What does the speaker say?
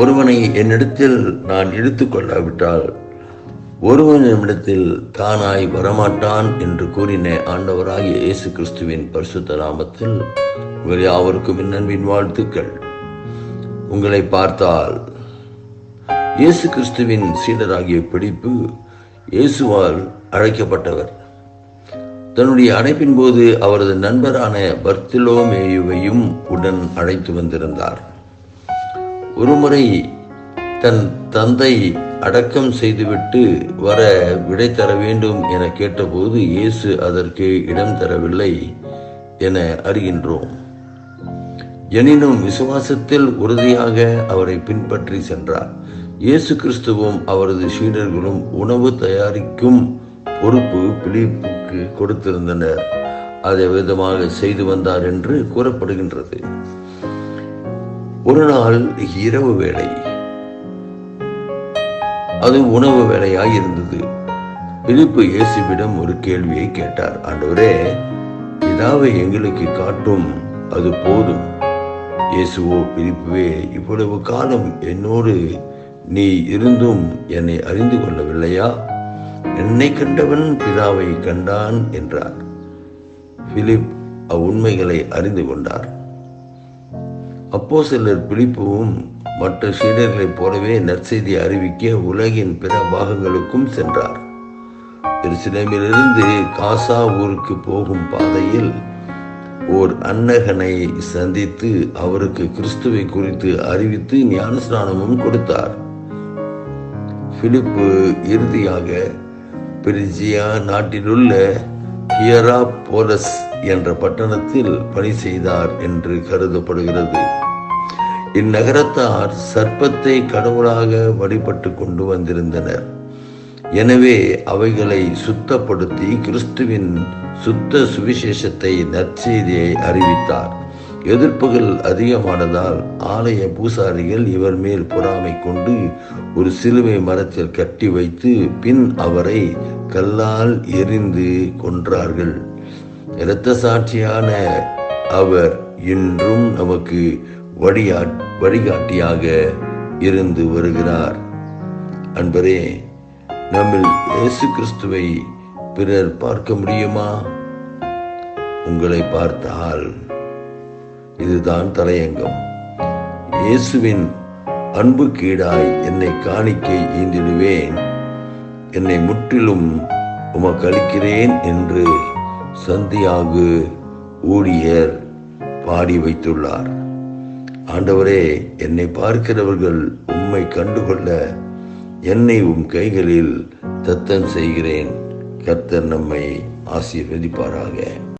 ஒருவனை என்னிடத்தில் நான் இழுத்து கொள்ளாவிட்டால் ஒருவனிடத்தில் தானாய் வரமாட்டான் என்று கூறின ஆண்டவராகிய இயேசு கிறிஸ்துவின் பரிசுத்த நாமத்தில் உங்கள் யாவருக்கும் இன்னன்பின் வாழ்த்துக்கள். உங்களை பார்த்தால் இயேசு கிறிஸ்துவின் சீடராகிய பிடிப்பு இயேசுவால் அழைக்கப்பட்டவர். தன்னுடைய அழைப்பின் போது அவரது நண்பரான பர்த்திலோமேயுவையும் உடன் அழைத்து வந்திருந்தார். ஒருமுறை தன் தந்தை அடக்கம் செய்துவிட்டு வர விடை தர வேண்டும் என கேட்டபோது இயேசு அதற்கு இடம் தரவில்லை என அறிகின்றோம். எனினும் விசுவாசத்தில் உறுதியாக அவரை பின்பற்றி சென்றார். இயேசு கிறிஸ்துவும் அவரது சீடர்களும் உணவு தயாரிக்கும் பொறுப்பு பிலிப்புக்கு கொடுத்திருந்தனர். அதை விதமாக செய்து வந்தார் என்று கூறப்படுகின்றது. ஒரு நாள் இரவு வேளை. அது உணவு வேலையாய் இருந்தது. பிலிப்பு இயேசுவிடம் ஒரு கேள்வியை கேட்டார். ஆண்டவரே இதாவை எங்களுக்கு காட்டும் அது போதும். இயேசுவோ பிலிப்புவே இவ்வளவு காலம் என்னோடு நீ இருந்தும் என்னை அறிந்து கொள்ளவில்லையா? என்னை கண்டவன் பிதாவை கண்டான் என்றார். பிலிப் அவ்வுண்மைகளை அறிந்து கொண்டார். அப்போ சிலர் பிலிப்புவும் மற்ற சீடர்களைப் போலவே நற்செய்தி அறிவிக்க உலகின் பிற பாகங்களுக்கும் சென்றார். எருசலேமிலிருந்து காசா ஊருக்கு போகும் பாதையில் ஓர் அன்னகனை சந்தித்து அவருக்கு கிறிஸ்துவை குறித்து அறிவித்து ஞானஸ்நானமும் கொடுத்தார். பிலிப்பு இறுதியாக பிரிஜியா நாட்டிலுள்ள ஹியரா போலஸ் என்ற பட்டணத்தில் பணி செய்தார் என்று கருதப்படுகிறது. இந்நகரத்தார் சர்ப்பத்தை கடவுளாக வழிபட்டு கொண்டு வந்திருந்தனர். எனவே அவைகளை சுத்தப்படுத்தி கிறிஸ்துவின் சுத்த சுவிசேஷத்தை நற்செய்தியை அறிவித்தார். எதிர்ப்புகள் அதிகமானதால் ஆலய பூசாரிகள் இவர் மேல் பொறாமை கொண்டு ஒரு சிலுவை மரத்தில் கட்டி வைத்து பின் அவரை கல்லால் எரிந்து கொன்றார்கள். இரத்த சாட்சியான அவர் இன்றும் நமக்கு வழியா வழிகாட்டியாக இருந்து வருகிறார். அன்பரே நம்மில் இயேசு கிறிஸ்துவை பிறர் பார்க்க முடியுமா? உங்களை பார்த்தால் இதுதான் தலையங்கம். இயேசுவின் அன்பு கீடாய் என்னை காணிக்கை ஈந்திடுவேன். என்னை முற்றிலும் உமக்கு அளிக்கிறேன் என்று சந்தியாகு ஊழியர் பாடி வைத்துள்ளார். ஆண்டவரே என்னை பார்க்கிறவர்கள் உம்மை கண்டுகொள்ள என்னை உம் கைகளில் தத்தம் செய்கிறேன். கர்த்தர் நம்மை ஆசீர்வதிப்பாராக.